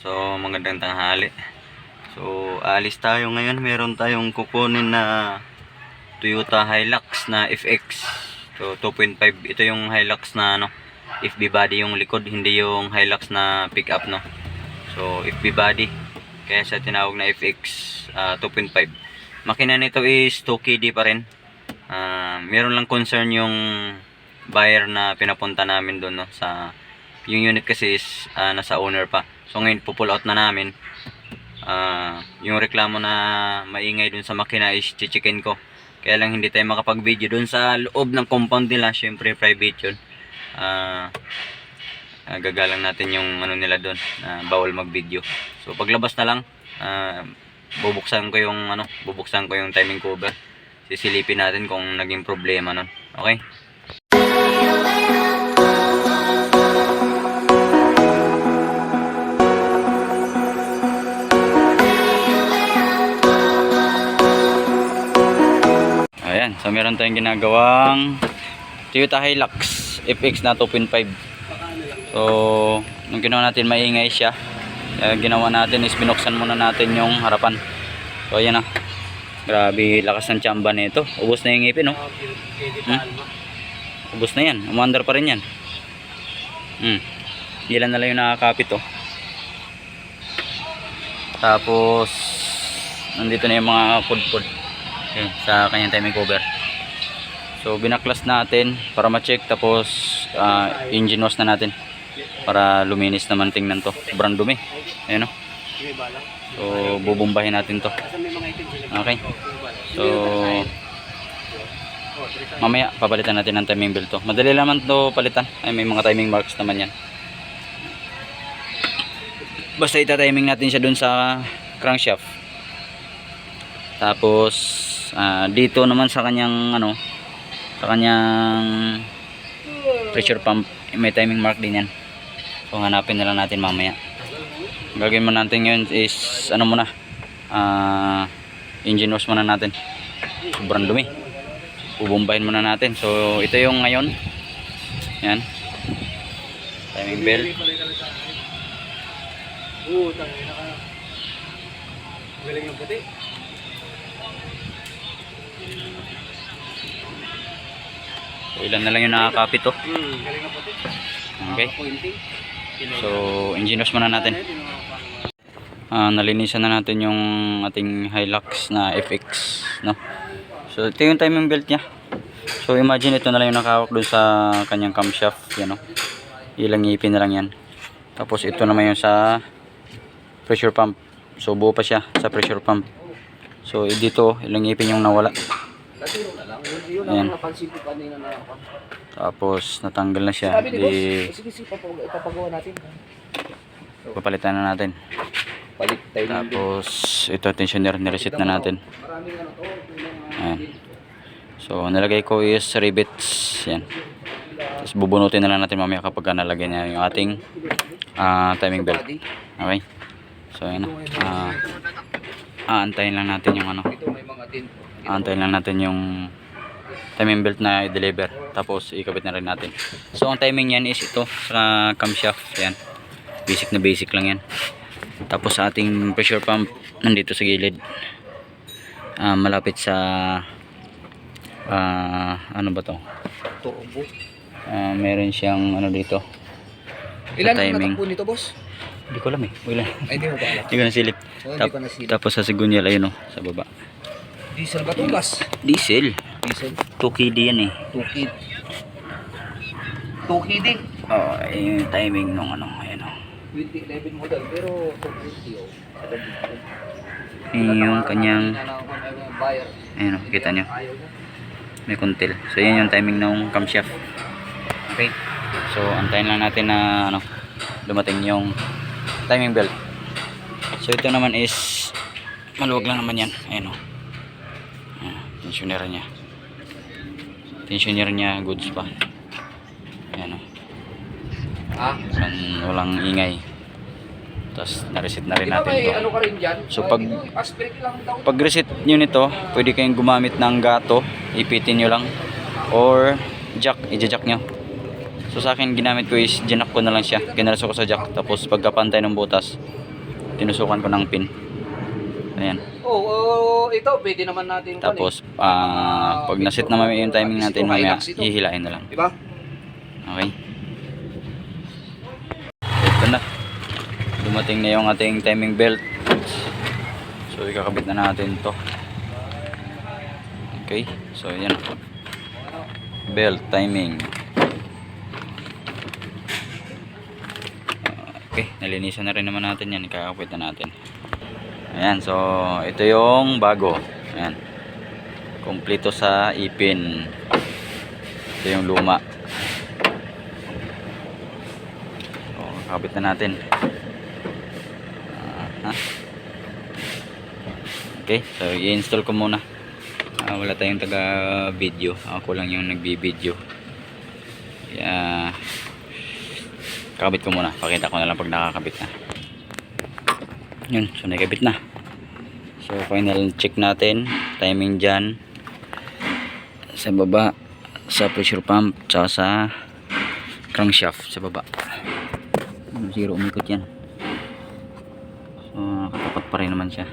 So, magandang tanghali. So, alis tayo ngayon. Meron tayong kukunin na Toyota Hilux na FX. So, 2.5. Ito yung Hilux na ano, FB body yung likod, hindi yung Hilux na pickup, no? So, FB body. Kaya siya tinawag na FX ah, 2.5. Makina nito is 2KD pa rin. Ah, meron lang concern yung buyer na pinapunta namin doon no sa yung unit kasi is ah, nasa owner pa. So ngayon pupull out na namin. Ah, yung reklamo na maingay dun sa makina is chichikin ko. Kaya lang hindi tayo makapag-video dun sa loob ng compound nila. Syempre private yun. Ah, gagalang natin yung ano nila doon na bawal mag-video. So paglabas na lang ah, bubuksan ko yung ano, bubuksan ko yung timing cover. Sisilipin natin kung naging problema nun. Okay? So meron tayong ginagawang Toyota Hilux FX na 2.5. So, nung ginawa natin maingay siya, kaya ginawa natin is binuksan muna natin yung harapan. So, ayan na. Grabe, lakas ng tsamba nito. Ubus na yung ngipin, no? Hmm? Ubus na yan. Umandar pa rin yan. Hmm. Ilan na lang yung nakakapit, oh. Tapos, nandito na yung mga pudpud. Okay, sa kanyang timing cover. So, binaklas natin para ma-check. Tapos, ah, engine wash na natin. Para luminis naman tingnan to. Sobrang dumi. Ayan, oh. So, bubumbahin natin to. Okay. So, mamaya papalitan natin ng timing belt to. Madali naman to palitan. Ay, may mga timing marks naman yan. Basta ita-timing natin siya dun sa crankshaft. Tapos, ah, dito naman sa kanyang, ano, sa kanyang pressure pump, may timing mark din yan. So, hanapin na lang natin mamaya. Gagawin mo natin ngayon is, ano muna, ah, engine wash muna natin. Sobrang dumi. Bubumbahin muna natin. So, ito yung ngayon. Yan. Timing belt. Oo, tangin na ka. Galing ng puti. So, ilan na lang yung nakakapit to. Hmm, ng puti. Okay. So, engine wash muna natin. Ah, nalinisan na natin yung ating Hilux na FX, no? So, ito yung timing belt niya. So, imagine ito na lang yung nakahawak dun sa kanyang camshaft, yan, no? Ilang ngipin na lang yan. Tapos, ito naman yung sa pressure pump. So, buo pa siya sa pressure pump. So, eh, dito, ilang ngipin yung nawala. Lang. Yun Ayan. ang napansin ko kanina na ako. Tapos, natanggal na siya. Sabi ni boss, Di, sige sige, papag- ipapagawa natin. papalitan na natin. Palit tayo ng Tapos, ito, tensioner, nireset na natin. Maraming ano to. yung mga- Ayan. So, nalagay ko is rivets. Yan. Tapos bubunutin na lang natin mamaya kapag nalagay na yung ating ah, timing belt. Body. Okay? So, ayan na. Ah, aantayin lang natin yung ano. Ito may mga din. Aantayin lang natin yung timing belt na i-deliver. Tapos, ikabit na rin natin. So, ang timing yan is ito sa camshaft. Yan. Basic na basic lang yan. Tapos, sa ating pressure pump, nandito sa gilid. Ah, malapit sa ah, ano ba to? Turbo. Ah, meron siyang ano dito. Ilan ang timing. natakbo nito, boss? Hindi ko alam eh. Wala. Ay, hindi mo ba alam? Hindi ko nasilip. Oh, Tap- nasilip. tapos sa sigunyal ayun oh, sa baba. Diesel ba ito, gas? Diesel. Diesel. 2KD yan eh. 2kid. 2kid eh. Oh, ayun yung timing nung ano, ayun oh. 2011 model, pero 250 oh. Yun yung kanyang, buyer. ayun oh, kita nyo. May kuntil. So yan yung timing ng camshaft. Okay. So antayin lang natin na ano, dumating yung timing belt. So ito naman is maluwag lang naman yan. Ayun oh. Ayan, tensioner niya. Tensioner niya goods pa. Ayan oh. Ah, Walang, walang ingay. Tapos na-reset na rin natin may to. ano ka rin dyan? So, pag-. Pag reset nyo nito, pwede kayong gumamit ng gato, ipitin nyo lang, or jack, i-jack nyo. So sa akin ginamit ko is ginak ko na lang siya, ginaraso ko sa jack, tapos pagkapantay ng butas, tinusukan ko ng pin. Ayan. Oo, oh, ito, pwede naman natin. Tapos, ah, pag naset na mamaya yung timing natin, mamaya hihilain na lang. Di ba? Okay. Ito na. Dumating na yung ating timing belt. So, ikakabit na natin to. Okay. So, yan. Belt timing. Ah, Okay. Nalinisan na rin naman natin yan. Ikakabit na natin. Ayan. So, ito yung bago. Ayan. Kompleto sa ipin. Ito yung luma. So, kabit na natin. Okay, so i-install ko muna. Ah, wala tayong taga video. Ako lang yung nagbi-video. Kaya kakabit ko muna. Pakita ko na lang pag nakakabit na. Yun, so nakabit na. So final check natin. Timing dyan. Sa baba. Sa pressure pump. Tsaka sa crankshaft sa baba. Ano, Zero umikot yan. So nakatapat pa rin naman siya.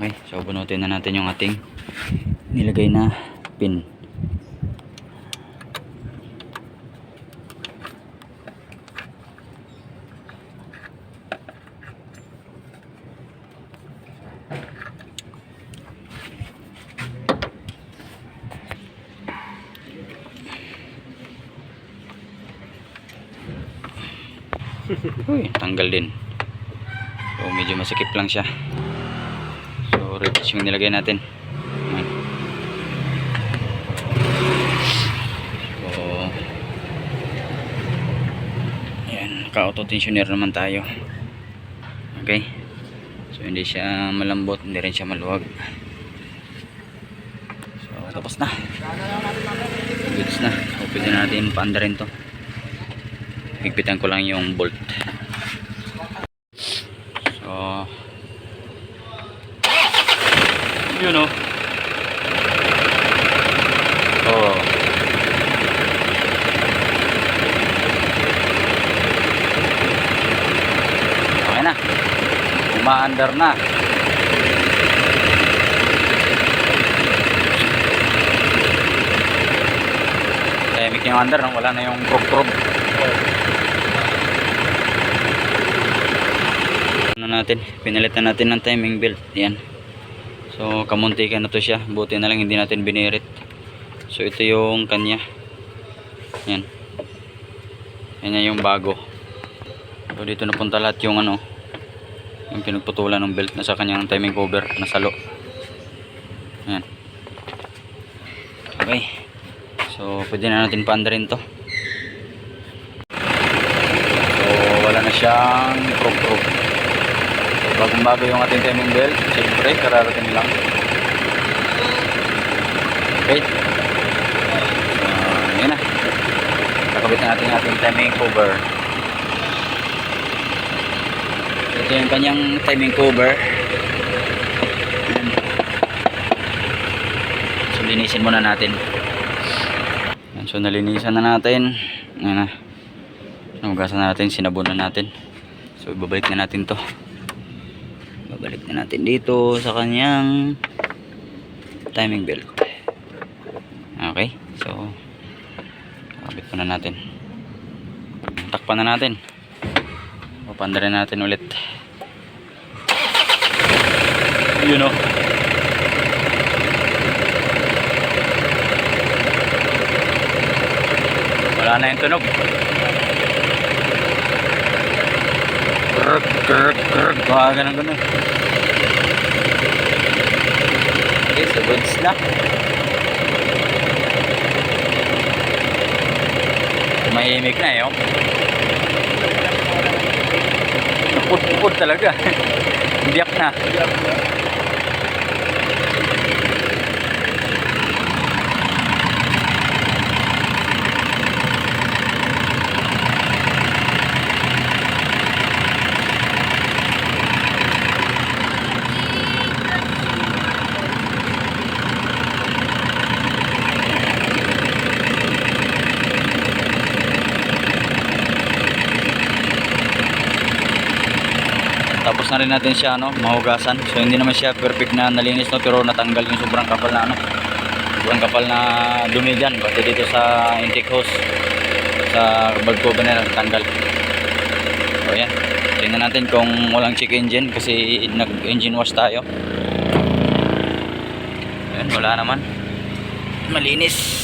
Okay, so bunutin na natin yung ating nilagay na pin. Uy, tanggal din. So medyo masikip lang siya. So repeats yung nilagay natin. Ayan. So Ayan, naka-auto tensioner naman tayo. Okay. So hindi siya malambot, hindi rin siya maluwag. So tapos na. Goods na. Pwede na natin paanda rin to. Higpitan ko lang yung bolt. So yun o. Oh. Okay na. Umaandar na. Tahimik yung andar, no? wala na yung prog-prog. Ano natin, pinalitan natin ng timing belt. Yan. So, kamuntikan na to siya. Buti na lang hindi natin binirit. So, ito yung kanya. Yan. Yan yung bago. So, dito napunta lahat yung ano, yung pinagputulan ng belt na sa kanyang timing cover na salo. Yan. Okay. So, pwede na natin paandarin to. So, wala na siyang prog-prog. So, bagong bago yung ating timing belt. Siyempre, kararating lang. Okay. So, yun na. Nakabit na natin ating timing cover. Ito yung kanyang timing cover. So, linisin muna natin. So, nalinisan na natin. Ayan na. Namugasan na natin, sinabunan natin. So, ibabalik na natin to. Babalik na natin dito sa kanyang timing belt. Okay. So, kabit muna natin. Takpan na natin. Papanda rin natin ulit. Yun o. Wala na yung tunog. Krrk, krrk, krrk. Mga ganun ganun. Okay, so goods na. Mahimik na eh, oh. Napud-pud talaga. Biyak na. na rin natin siya no, mahugasan. So hindi naman siya perfect na nalinis no, pero natanggal yung sobrang kapal na ano. Sobrang kapal na dumi dyan. Pati dito sa intake hose. Sa valve cover na natanggal. So yan. Tingnan natin kung walang check engine kasi nag-engine wash tayo. Ayan, wala naman. Malinis.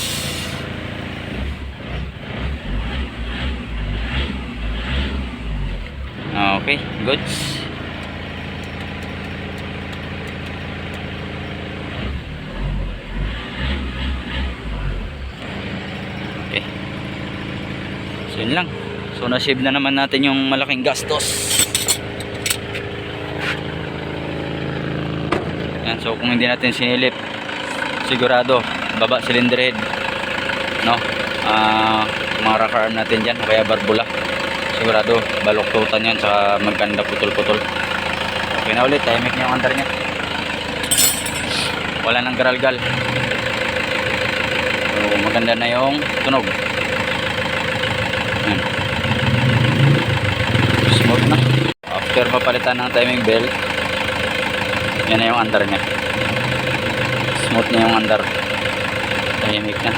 Okay, goods. Okay. So yun lang. So na-save na naman natin yung malaking gastos. Yan, so kung hindi natin sinilip, sigurado baba cylinder head. No? Ah, mga rocker natin diyan, kaya barbula. Sigurado baloktutan yan saka magkanda putol-putol. Okay na ulit, tahimik na yung andar niya. Wala nang garalgal. So, maganda na yung tunog. Yan. Smooth na. After papalitan ng timing belt, yan na yung andar niya. Smooth na yung andar. Tahimik na.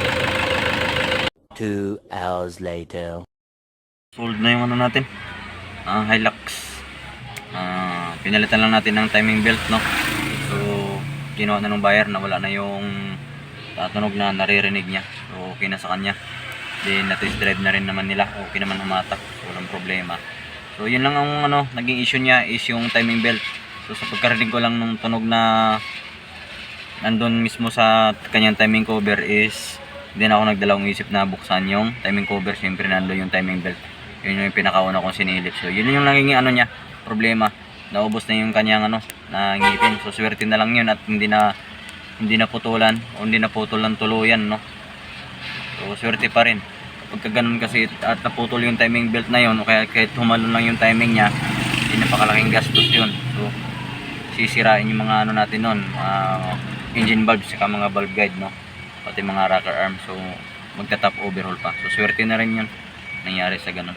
Two hours later. Sold na yung ano natin. Ah, Hilux. Ah, pinalitan lang natin ng timing belt, no? So, kinuha na ng buyer na wala na yung tatunog na naririnig niya. So, okay na sa kanya. Then, na-test drive na rin naman nila. Okay naman humatak. Walang problema. So, yun lang ang ano, naging issue niya is yung timing belt. So, sa pagkarinig ko lang nung tunog na nandun mismo sa kanyang timing cover is hindi ako nagdalawang isip na buksan yung timing cover. Siyempre, nandun yung timing belt. Yun yung pinakauna kong sinilip. So, yun yung naging ano niya, problema. Naubos na yung kanyang ano, na ngipin. So, swerte na lang yun at hindi na hindi na putulan o hindi na putulan tuluyan, no? So, swerte pa rin. Pagka ganun kasi at naputol yung timing belt na yun o kaya kahit humalon lang yung timing niya, hindi napakalaking gastos yun. So, sisirain yung mga ano natin nun, ah, engine valve saka mga valve guide, no? Pati mga rocker arm. So, magta-top overhaul pa. So, swerte na rin yun nangyari sa ganun.